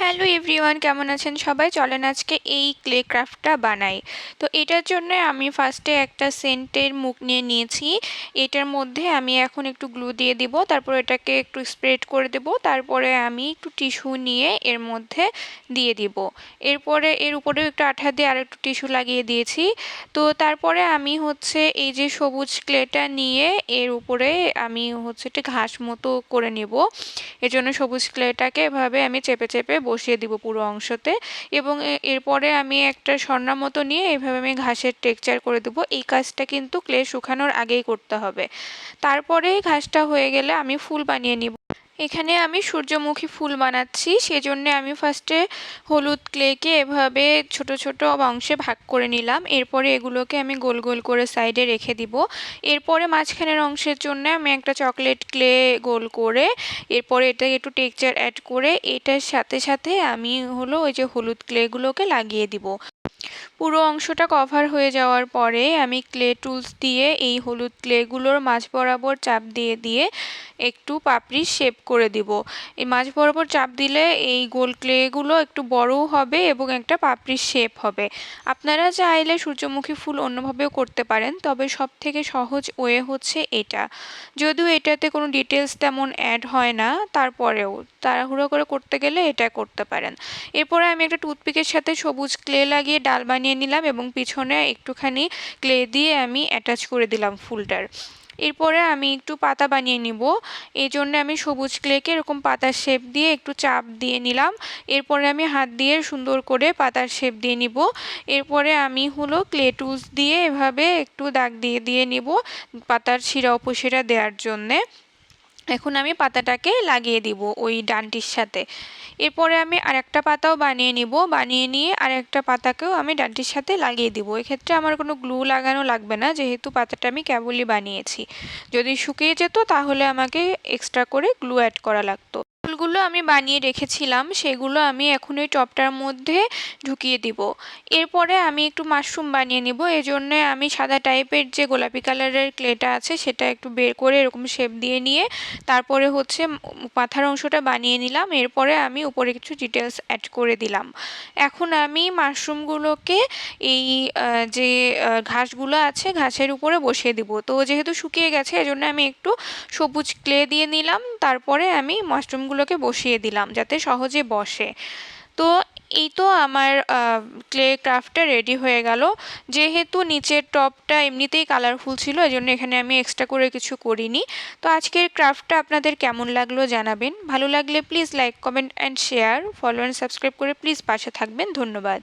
Hello everyone, কেমন আছেন সবাই? চলেন আজকে এই ক্লে ক্রাফটটা বানাই। তো এটার জন্য আমি ফার্স্টে একটা সেন্টের মুখ নিয়ে নিয়েছি। এটার মধ্যে আমি এখন একটু গ্লু দিয়ে দিব, তারপর এটাকে একটু স্প্রেড করে দেব, তারপরে আমি একটু টিস্যু নিয়ে এর মধ্যে দিয়ে দিব। এরপরে এর উপরেও একটু আঠা দিয়ে আর একটু টিস্যু লাগিয়ে দিয়েছি। তো তারপরে আমি হচ্ছে এই যে সবুজ ক্লেটা নিয়ে এর উপরে আমি হচ্ছে একটু ঘাস মতো করে নেব। এর জন্য সবুজ ক্লেটাকে এভাবে আমি চেপে চেপে বসিয়ে দিব পুরো অংশতে এবং এরপরে আমি একটা স্বর্ণা মতো নিয়ে এভাবে আমি ঘাসের টেকচার করে দেবো। এই কাজটা কিন্তু ক্লে শুকানোর আগেই করতে হবে। তারপরেই ঘাসটা হয়ে গেলে আমি ফুল বানিয়ে নিব। এখানে আমি সূর্যমুখী ফুল বানাচ্ছি, সেজন্য আমি ফার্স্টে হলুদ ক্লেকে এভাবে ছোট ছোট অংশে ভাগ করে নিলাম। এরপরে এগুলোকে আমি গোল গোল করে সাইডে রেখে দিব। এরপরে মাঝখানের অংশের জন্য আমি একটা চকলেট ক্লে গোল করে, এরপরে এটাকে একটু টেক্সচার অ্যাড করে, এটার সাথে সাথে আমি হলো ওই যে হলুদ ক্লেগুলোকে লাগিয়ে দিব। পুরো অংশটা কভার হয়ে যাওয়ার পরে আমি ক্লে টুলস দিয়ে এই হলুদ ক্লেগুলোর মাঝ বরাবর চাপ দিয়ে দিয়ে একটু পাপড়ি শেপ করে দিব। এই মাঝ বরাবর চাপ দিলে এই গোল ক্লেগুলো একটু বড়ও হবে এবং একটা পাপড়ির শেপ হবে। আপনারা চাইলে সূর্যমুখী ফুল অন্যভাবেও করতে পারেন, তবে সব থেকে সহজ ওয়ে হচ্ছে এটা। যদিও এটাতে কোনো ডিটেলস তেমন অ্যাড হয় না, তারপরেও তাড়াহুড়ো করে করতে গেলে এটা করতে পারেন। এরপরে আমি একটা টুথপিকের সাথে সবুজ ক্লে লাগিয়ে ডাল বানিয়ে নিলাম এবং পিছনে একটুখানি ক্লে দিয়ে আমি অ্যাটাচ করে দিলাম ফুলটার। এরপরে আমি একটু পাতা বানিয়ে নিব। এই জন্য আমি সবুজ ক্লেকে এরকম পাতার শেপ দিয়ে একটু চাপ দিয়ে নিলাম। এরপরে আমি হাত দিয়ে সুন্দর করে পাতার শেপ দিয়ে নিব। এরপরে আমি হলো ক্লে টুলস দিয়ে এভাবে একটু দাগ দিয়ে দিয়ে নিব পাতার শিরা উপশিরা দেওয়ার জন্যে। এখন আমি পাতাটাকে লাগিয়ে দিব ওই ডানটির সাথে। এরপরে আমি আরেকটা পাতাও বানিয়ে নিব। বানিয়ে নিয়ে আরেকটা পাতাকেও আমি ডানটির সাথে লাগিয়ে দিব। এক্ষেত্রে আমার কোনো গ্লু লাগানো লাগবে না, যেহেতু পাতাটা আমি কেবলই বানিয়েছি। যদি শুকিয়ে যেত তাহলে আমাকে এক্সট্রা করে গ্লু অ্যাড করা লাগতো। ফুলগুলো আমি বানিয়ে রেখেছিলাম, সেগুলো আমি এখন ওই টপটার মধ্যে ঢুকিয়ে দিব। এরপরে আমি একটু মাশরুম বানিয়ে নিব এই জন্য আমি সাদা টাইপের যে গোলাপি কালারের ক্লেটা আছে, সেটা একটু বের করে এরকম শেপ দিয়ে নিয়ে তারপরে হচ্ছে মাথার অংশটা বানিয়ে নিলাম, এরপরে আমি উপরে কিছু ডিটেলস অ্যাড করে দিলাম। এখন আমি মাশরুমগুলোকে এই যে ঘাসগুলো আছে, ঘাসের উপরে বসিয়ে দিব। তো যেহেতু শুকিয়ে গেছে, এজন্য আমি একটু সবুজ ক্লে দিয়ে নিলাম, তারপরে আমি মাশরুমগুলো ফুলগুলোকে বসিয়ে দিলাম যাতে সহজে বসে। তো এই তো আমার ক্লে ক্রাফটটা রেডি হয়ে গেল। যেহেতু নিচের টপটা এমনিতেই কালারফুল ছিল এই জন্য এখানে আমি এক্সট্রা করে কিছু করিনি। তো আজকের ক্রাফটটা আপনাদের কেমন লাগল জানাবেন। ভালো লাগলে please like comment and share follow and subscribe করে প্লিজ পাশে থাকবেন। ধন্যবাদ।